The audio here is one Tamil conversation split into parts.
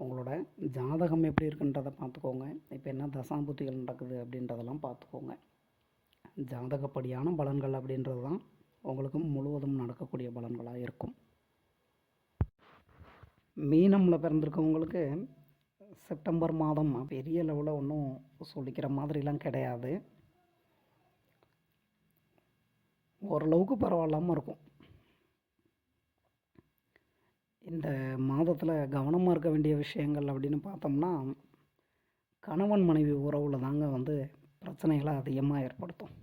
உங்களோட ஜாதகம் எப்படி இருக்குன்றதை பார்த்துக்கோங்க. இப்போ என்ன தசாம்புத்திகள் நடக்குது அப்படின்றதெல்லாம் பார்த்துக்கோங்க. ஜாதகப்படியான பலன்கள் அப்படின்றது தான் உங்களுக்கு முழுவதும் நடக்கக்கூடிய பலன்களாக இருக்கும். மீனமில் பிறந்திருக்கவங்களுக்கு செப்டம்பர் மாதம் பெரிய லெவலில் ஒன்றும் சொல்லிக்கிற மாதிரிலாம் கிடையாது. ஓரளவுக்கு பரவாயில்லாமல் இருக்கும். இந்த மாதத்தில் கவனமாக இருக்க வேண்டிய விஷயங்கள் அப்படின்னு பார்த்தோம்னா கணவன் மனைவி உறவில் தாங்க வந்து பிரச்சனைகளை அதிகமாக ஏற்படுத்தும்.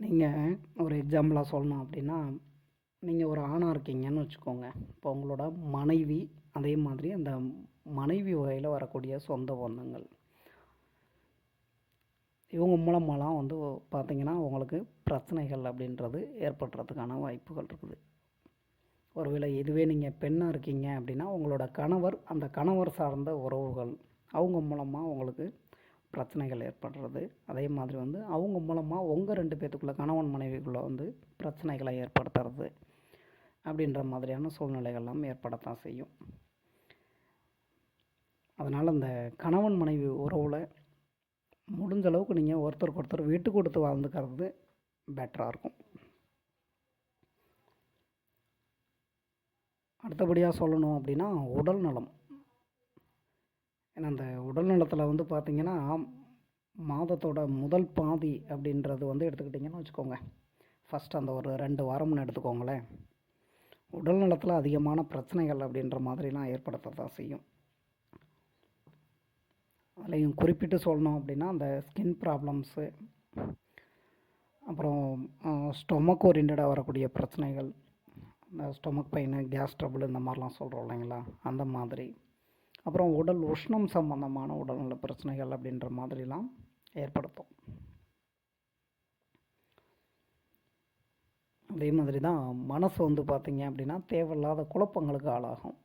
நீங்கள் ஒரு எக்ஸாம்பிளாக சொல்லணும் அப்படின்னா நீங்கள் ஒரு ஆணாக இருக்கீங்கன்னு வச்சுக்கோங்க. இப்போ உங்களோட மனைவி அதே மாதிரி அந்த மனைவி வகையில் வரக்கூடிய சொந்த பந்தங்கள். இவங்க மூலமெல்லாம் வந்து பார்த்திங்கன்னா உங்களுக்கு பிரச்சனைகள் அப்படின்றது ஏற்படுறதுக்கான வாய்ப்புகள் இருக்குது. ஒருவேளை இதுவே நீங்கள் பெண்ணாக இருக்கீங்க அப்படின்னா உங்களோட கணவர் அந்த கணவர் சார்ந்த உறவுகள் அவங்க மூலமாக உங்களுக்கு பிரச்சனைகள் ஏற்படுறது. அதே மாதிரி வந்து அவங்க மூலமாக உங்கள் ரெண்டு பேர்த்துக்குள்ளே கணவன் மனைவிக்குள்ளே வந்து பிரச்சனைகளை ஏற்படுத்துறது அப்படின்ற மாதிரியான சூழ்நிலைகள்லாம் ஏற்படத்தான் செய்யும். அதனால் அந்த கணவன் மனைவி உறவில் முடிஞ்ச அளவுக்கு நீங்கள் ஒருத்தருக்கு ஒருத்தர் விட்டு கொடுத்து வாழ்ந்துக்கிறது பெட்டராக இருக்கும். அடுத்தபடியாக சொல்லணும் அப்படின்னா உடல் நலம். ஏன்னா அந்த உடல் நலத்தில் வந்து பார்த்திங்கன்னா மாதத்தோட முதல் பாதி அப்படின்றது வந்து எடுத்துக்கிட்டிங்கன்னு வச்சுக்கோங்க. ஃபஸ்ட் அந்த ஒரு ரெண்டு வாரம்னு எடுத்துக்கோங்களேன். உடல் நலத்தில் அதிகமான பிரச்சனைகள் அப்படின்ற மாதிரிலாம் ஏற்படுத்தத்தான் செய்யும். அதுலேயும் குறிப்பிட்டு சொல்லணும் அப்படின்னா அந்த ஸ்கின் ப்ராப்ளம்ஸு அப்புறம் ஸ்டொமக் ஓரியன்டாக வரக்கூடிய பிரச்சனைகள் இந்த ஸ்டொமக் பெயின் கேஸ் ட்ரபுள் இந்த மாதிரிலாம் சொல்கிறோம் இல்லைங்களா? அந்த மாதிரி. அப்புறம் உடல் உஷ்ணம் சம்பந்தமான உடல்நல பிரச்சனைகள் அப்படின்ற மாதிரிலாம் ஏற்படுத்தும். அதே மாதிரி தான் மனசு வந்து பார்த்திங்க அப்படின்னா தேவையில்லாத குழப்பங்களுக்கு ஆளாகும்.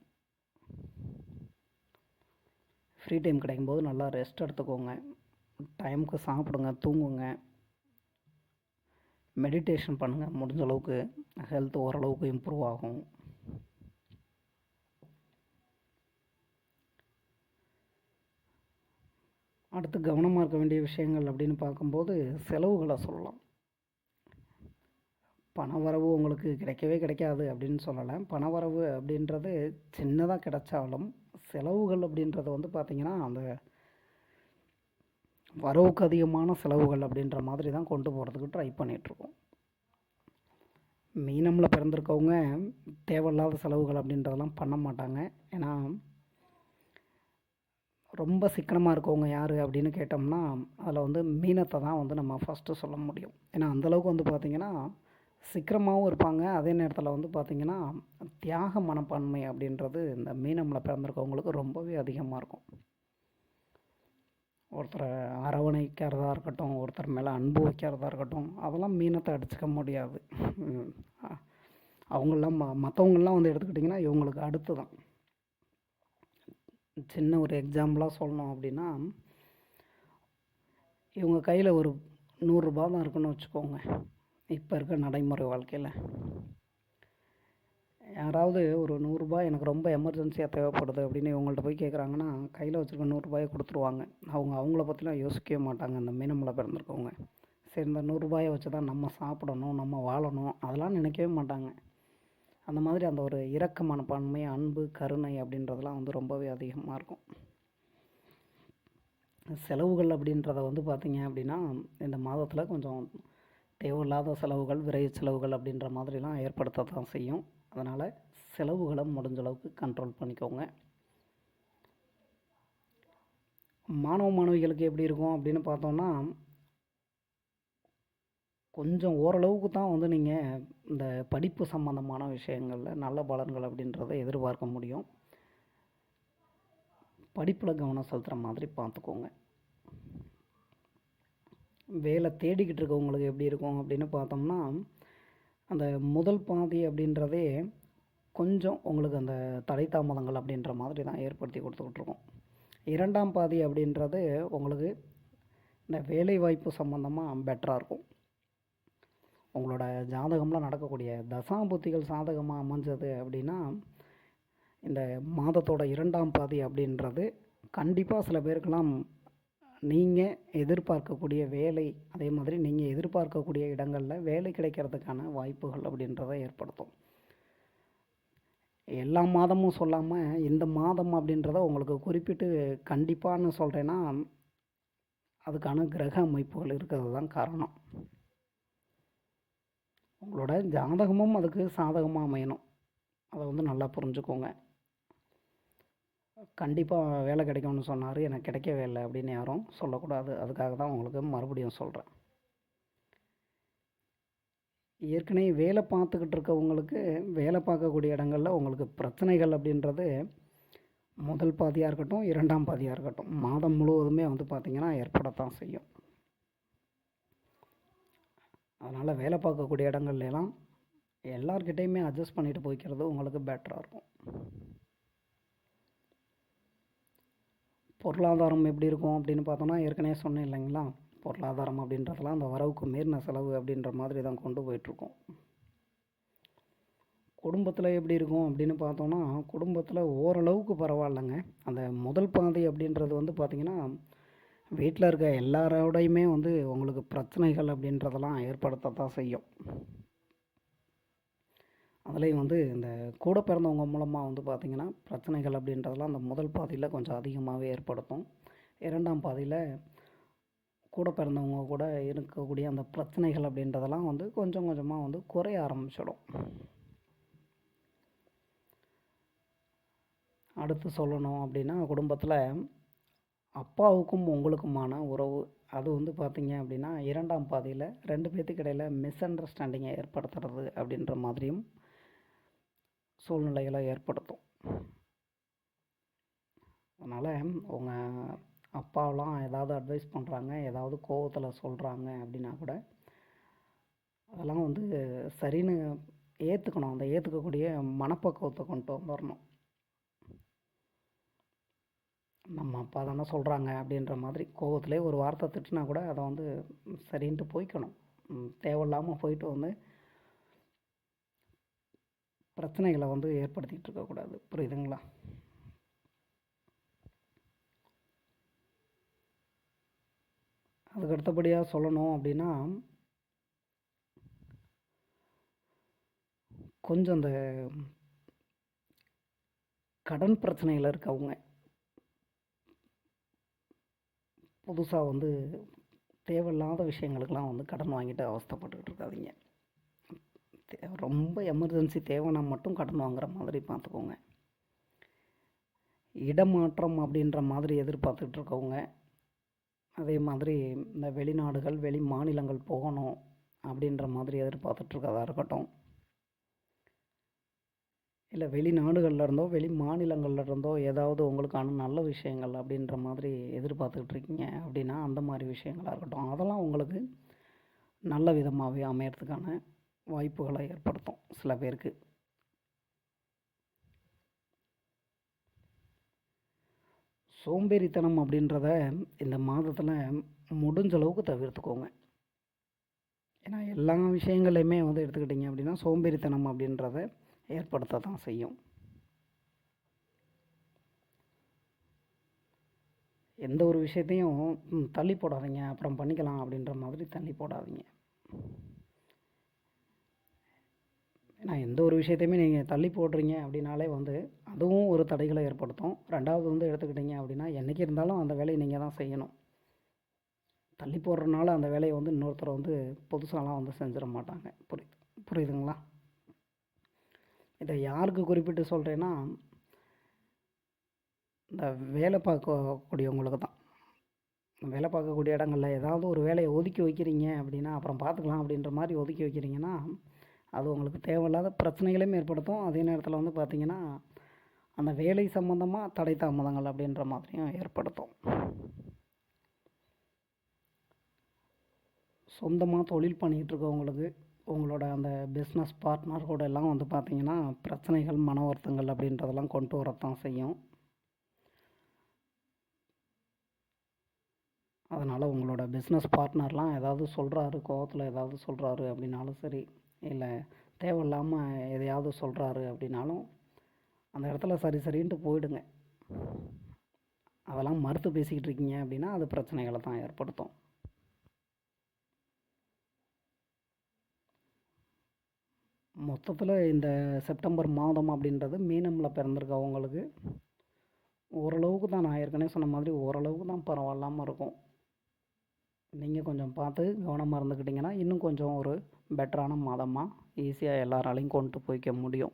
ஃப்ரீ டைம் கிடைக்கும்போது நல்லா ரெஸ்ட் எடுத்துக்கோங்க. டைமுக்கு சாப்பிடுங்க தூங்குங்க. மெடிடேஷன் பண்ணுங்கள் முடிஞ்ச அளவுக்கு ஹெல்த் ஓரளவுக்கு இம்ப்ரூவ் ஆகும். அடுத்து கவனமாக இருக்க வேண்டிய விஷயங்கள் அப்படின்னு பார்க்கும்போது செலவுகளை சொல்லலாம். பண வரவு உங்களுக்கு கிடைக்கவே கிடைக்காது அப்படின்னு சொல்லலை. பண வரவு அப்படின்றது சின்னதாக கிடைச்சாலும் செலவுகள் அப்படின்றது வந்து பார்த்திங்கன்னா அந்த வரவுக்கு அதிகமான செலவுகள் அப்படின்ற மாதிரி தான் கொண்டு போகிறதுக்கு ட்ரை பண்ணிகிட்ருக்கோம் மீனமில் பிறந்திருக்கவங்க தேவையில்லாத செலவுகள் அப்படின்றதெல்லாம் பண்ண மாட்டாங்க. ஏன்னா ரொம்ப சிக்கனமாக இருக்கவங்க யார் அப்படின்னு கேட்டோம்னா அதில் வந்து மீனத்தை தான் வந்து நம்ம ஃபஸ்ட்டு சொல்ல முடியும். ஏன்னா அந்தளவுக்கு வந்து பார்த்திங்கன்னா சிக்கனமாகவும் இருப்பாங்க. அதே நேரத்தில் வந்து பார்த்திங்கன்னா தியாக மனப்பான்மை அப்படின்றது இந்த மீனமில் பிறந்திருக்கவங்களுக்கு ரொம்பவே அதிகமாக இருக்கும். ஒருத்தரை அரவணைக்கிறதா இருக்கட்டும் ஒருத்தர் மேலே அன்பு வைக்கிறதா இருக்கட்டும் அதெல்லாம் மீனத்தை அடிச்சுக்க முடியாது. அவங்களாம் ம மற்றவங்களாம் வந்து எடுத்துக்கிட்டிங்கன்னா இவங்களுக்கு அடுத்து தான் சின்ன ஒரு எக்ஸாம்பிளாக சொல்லணும் அப்படின்னா இவங்க கையில் ஒரு நூறுரூபா தான் இருக்குன்னு வச்சுக்கோங்க இப்போ இருக்க நடைமுறை வாழ்க்கையில். யாராவது ஒரு நூறுரூபா எனக்கு ரொம்ப எமர்ஜென்சியாக தேவைப்படுது அப்படின்னு இவங்கள்ட்ட போய் கேட்குறாங்கன்னா கையில் வச்சுருக்க நூறுரூபாயை கொடுத்துருவாங்க. அவங்க அவங்கள பற்றிலாம் யோசிக்கவே மாட்டாங்க அந்த மீனமில் பிறந்திருக்கவங்க. சரி இந்த நூறுரூபாயை வச்சு தான் நம்ம சாப்பிடணும் நம்ம வாழணும் அதெல்லாம் நினைக்கவே மாட்டாங்க. அந்த மாதிரி அந்த ஒரு இரக்க மனப்பான்மை அன்பு கருணை அப்படின்றதெல்லாம் வந்து ரொம்பவே அதிகமாக இருக்கும். செலவுகள் அப்படின்றத வந்து பார்த்திங்க அப்படின்னா இந்த மாதத்தில் கொஞ்சம் தேவையில்லாத செலவுகள் விரைவு செலவுகள் அப்படின்ற மாதிரிலாம் ஏற்படுத்த தான் செய்யும். அதனால் செலவுகளை முடிஞ்ச அளவுக்கு கண்ட்ரோல் பண்ணிக்கோங்க. மாணவ மாணவிகளுக்கு எப்படி இருக்கும் அப்படின்னு பார்த்தோம்னா கொஞ்சம் ஓரளவுக்கு தான் வந்து நீங்கள் இந்த படிப்பு சம்மந்தமான விஷயங்களில் நல்ல பலன்கள் அப்படின்றத எதிர்பார்க்க முடியும். படிப்பில் கவனம் செலுத்துகிற மாதிரி பார்த்துக்கோங்க. வேலை தேடிக்கிட்டு இருக்கவங்களுக்கு எப்படி இருக்கும் அப்படின்னு பார்த்தோம்னா அந்த முதல் பாதி அப்படின்றதே கொஞ்சம் உங்களுக்கு அந்த தடை தாமதங்கள் அப்படின்ற மாதிரி தான் ஏற்படுத்தி கொடுத்துக்கிட்ருக்கோம் இரண்டாம் பாதி அப்படின்றது உங்களுக்கு இந்த வேலைவாய்ப்பு சம்மந்தமாக பெட்டராக இருக்கும். உங்களோட ஜாதகம்லாம் நடக்கக்கூடிய தசாபுத்திகள் சாதகமாக அமைஞ்சது அப்படின்னா இந்த மாதத்தோட இரண்டாம் பாதி அப்படின்றது கண்டிப்பாக சில பேருக்கெல்லாம் நீங்கள் எதிர்பார்க்கக்கூடிய வேலை அதே மாதிரி நீங்கள் எதிர்பார்க்கக்கூடிய இடங்களில் வேலை கிடைக்கிறதுக்கான வாய்ப்புகள் அப்படின்றத ஏற்படுத்தும். எல்லா மாதமும் சொல்லாமல் இந்த மாதம் அப்படின்றத உங்களுக்கு குறிப்பிட்டு கண்டிப்பான்னு சொல்கிறேன்னா அதுக்கான கிரக அமைப்புகள் இருக்கிறது தான் காரணம். உங்களோட ஜாதகமும் அதுக்கு சாதகமாக அமையணும். அதை வந்து நல்லா புரிஞ்சுக்கோங்க. கண்டிப்பாக வேலை கிடைக்கும்னு சொன்னார். எனக்கு கிடைக்கவே இல்லை அப்படின்னு யாரும் சொல்லக்கூடாது. அதுக்காக தான் உங்களுக்கு மறுபடியும் சொல்கிறேன் ஏற்கனவே வேலை பார்த்துக்கிட்டு இருக்கவங்களுக்கு வேலை பார்க்கக்கூடிய இடங்களில் உங்களுக்கு பிரச்சனைகள் அப்படின்றது முதல் பாதியாக இருக்கட்டும் இரண்டாம் பாதியாக இருக்கட்டும். மாதம் முழுவதுமே வந்து பார்த்திங்கன்னா ஏற்படத்தான் செய்யும். அதனால் வேலை பார்க்கக்கூடிய இடங்கள்லாம் எல்லார்கிட்டேயுமே அட்ஜஸ்ட் பண்ணிட்டு போய்க்கிறது உங்களுக்கு பெட்டராக இருக்கும். பொருளாதாரம் எப்படி இருக்கும் அப்படின்னு பார்த்தோன்னா ஏற்கனவே சொன்னேன் இல்லைங்களா? பொருளாதாரம் அப்படின்றதெல்லாம் அந்த வரவுக்கு மீறின செலவு அப்படின்ற மாதிரி தான் கொண்டு போயிட்டுருக்கோம். குடும்பத்தில் எப்படி இருக்கும் அப்படின்னு பார்த்தோன்னா குடும்பத்தில் ஓரளவுக்கு பரவாயில்லைங்க. அந்த முதல் பாதை அப்படின்றது வந்து பார்த்திங்கன்னா வீட்டில் இருக்க எல்லாரோடையுமே வந்து உங்களுக்கு பிரச்சனைகள் அப்படின்றதெல்லாம் ஏற்படுத்த தான் செய்யும். அதுலேயும் வந்து இந்த கூட பிறந்தவங்க மூலமாக வந்து பார்த்திங்கன்னா பிரச்சனைகள் அப்படின்றதெல்லாம் அந்த முதல் பாதியில் கொஞ்சம் அதிகமாகவே ஏற்படுத்தும். இரண்டாம் பாதியில் கூட பிறந்தவங்க கூட இருக்கக்கூடிய அந்த பிரச்சனைகள் அப்படின்றதெல்லாம் வந்து கொஞ்சம் கொஞ்சமாக வந்து குறைய ஆரம்பிச்சிடும். அடுத்து சொல்லணும் அப்படின்னா குடும்பத்தில் அப்பாவுக்கும் உங்களுக்குமான உறவு. அது வந்து பார்த்திங்க அப்படின்னா இரண்டாம் பாதியில் ரெண்டு பேர்த்துக்கு இடையில் மிஸ் அண்டர்ஸ்டாண்டிங்கை ஏற்படுத்துறது அப்படின்ற மாதிரியும் சூழ்நிலைகளை ஏற்படுத்தும். அதனால் உங்கள் அப்பாவெலாம் ஏதாவது அட்வைஸ் பண்ணுறாங்க ஏதாவது கோவத்தில் சொல்கிறாங்க அப்படின்னா கூட அதெல்லாம் வந்து சரின்னு ஏற்றுக்கணும் அந்த ஏற்றுக்கக்கூடிய மனப்பக்குவத்தை கொண்டு வந்துடணும் நம்ம அப்பா தானே சொல்கிறாங்க அப்படின்ற மாதிரி கோவத்திலே ஒரு வார்த்தை திட்டினா கூட அதை வந்து சரின்ட்டு போய்க்கணும். தேவையில்லாமல் போயிட்டு வந்து பிரச்சனைகளை வந்து ஏற்படுத்திகிட்டு இருக்கக்கூடாது புரியுதுங்களா? அதுக்கு அடுத்தபடியாக சொல்லணும் அப்படின்னா கொஞ்சம் அந்த கடன் பிரச்சனையில் இருக்கவங்க புதுசாக வந்து தேவையில்லாத விஷயங்களுக்கெல்லாம் வந்து கடன் வாங்கிட்டு அவஸ்தப்பட்டுக்கிட்டு இருக்காதீங்க. ரொம்ப எமர்ஜென்சி தேவைன்னா மட்டும் கடன் வாங்குற மாதிரி பார்த்துக்கோங்க. இடமாற்றம் அப்படின்ற மாதிரி எதிர்பார்த்துக்கிட்டு இருக்கவங்க அதே மாதிரி இந்த வெளிநாடுகள் வெளி மாநிலங்கள் போகணும் அப்படின்ற மாதிரி எதிர்பார்த்துட்ருக்கதா இருக்கட்டும். இல்லை வெளிநாடுகளில் இருந்தோ வெளி மாநிலங்களில் இருந்தோ ஏதாவது உங்களுக்கான நல்ல விஷயங்கள் அப்படின்ற மாதிரி எதிர்பார்த்துக்கிட்டு இருக்கீங்க அப்படின்னா அந்த மாதிரி விஷயங்களாக இருக்கட்டும். அதெல்லாம் உங்களுக்கு நல்ல விதமாகவே அமையறதுக்கான வாய்ப்புகளை ஏற்படுத்தும் சில பேருக்கு. சோம்பேறித்தனம் அப்படின்றத இந்த மாதத்தில் முடிஞ்ச அளவுக்கு தவிர்த்துக்கோங்க. ஏன்னா எல்லா விஷயங்களையுமே வந்து எடுத்துக்கிட்டிங்க அப்படின்னா சோம்பேறித்தனம் அப்படின்றத ஏற்படுத்த தான் செய்யும். எந்த ஒரு விஷயத்தையும் தள்ளி போடாதீங்க அப்புறம் பண்ணிக்கலாம் அப்படின்ற மாதிரி தள்ளி போடாதீங்க ஏன்னா எந்த ஒரு விஷயத்தையுமே நீங்கள் தள்ளி போடுறீங்க அப்படின்னாலே வந்து அதுவும் ஒரு தடைகளை ஏற்படுத்தும். ரெண்டாவது வந்து எடுத்துக்கிட்டிங்க அப்படின்னா என்றைக்கு இருந்தாலும் அந்த வேலையை நீங்கள் தான் செய்யணும். தள்ளி போடுறதுனால அந்த வேலையை வந்து இன்னொருத்தர் வந்து புதுசாலாம் வந்து செஞ்சிட மாட்டாங்க. புரியுது புரியுதுங்களா? இதை யாருக்கு குறிப்பிட்டு சொல்கிறேன்னா இந்த வேலை பார்க்கக்கூடியவங்களுக்கு தான். வேலை பார்க்கக்கூடிய இடங்களில் ஏதாவது ஒரு வேலையை ஒதுக்கி வைக்கிறீங்க அப்படின்னா அப்புறம் பார்த்துக்கலாம் அப்படின்ற மாதிரி ஒதுக்கி வைக்கிறீங்கன்னா அது உங்களுக்கு தேவையில்லாத பிரச்சனைகளையும் ஏற்படுத்தும் அதே நேரத்தில் வந்து பார்த்திங்கன்னா அந்த வேலை சம்மந்தமாக தடை தாமதங்கள் அப்படின்ற மாதிரியும் ஏற்படுத்தும். சொந்தமாக தொழில் பண்ணிகிட்டு இருக்கவங்களுக்கு உங்களோட அந்த பிஸ்னஸ் பார்ட்னர் கூட எல்லாம் வந்து பார்த்திங்கன்னா பிரச்சனைகள் மன வருத்தங்கள் அப்படின்றதெல்லாம் கொண்டு வரத்தான் செய்யும். அதனால் உங்களோட பிஸ்னஸ் பார்ட்னர்லாம் ஏதாவது சொல்கிறாரு கோவத்தில் ஏதாவது சொல்கிறாரு அப்படின்னாலும் சரி இல்லை தேவையில்லாமல் எதையாவது சொல்கிறாரு அப்படின்னாலும் அந்த இடத்துல சரி சரின்ட்டு போயிடுங்க. அதெல்லாம் மறுத்து பேசிக்கிட்டு இருக்கீங்க அப்படின்னா அது பிரச்சனைகளை தான் ஏற்படுத்தும். மொத்தத்தில் இந்த செப்டம்பர் மாதம் அப்படின்றது மீனமில் பிறந்திருக்கவங்களுக்கு ஓரளவுக்கு தான் நான் ஏற்கனவே சொன்ன மாதிரி ஓரளவுக்கு தான் பரவாயில்லாமல் இருக்கும். நீங்கள் கொஞ்சம் பார்த்து கவனமாக இருந்துக்கிட்டிங்கன்னா இன்னும் கொஞ்சம் ஒரு பெட்டரான மாதமாக ஈஸியாக எல்லாராலையும் கொண்டு போய்க்க முடியும்.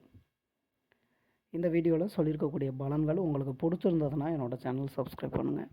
இந்த வீடியோவில் சொல்லியிருக்கக்கூடிய பலன்கள் உங்களுக்கு பிடிச்சிருந்ததுன்னா என்னோடய சேனல் சப்ஸ்கிரைப் பண்ணுங்கள்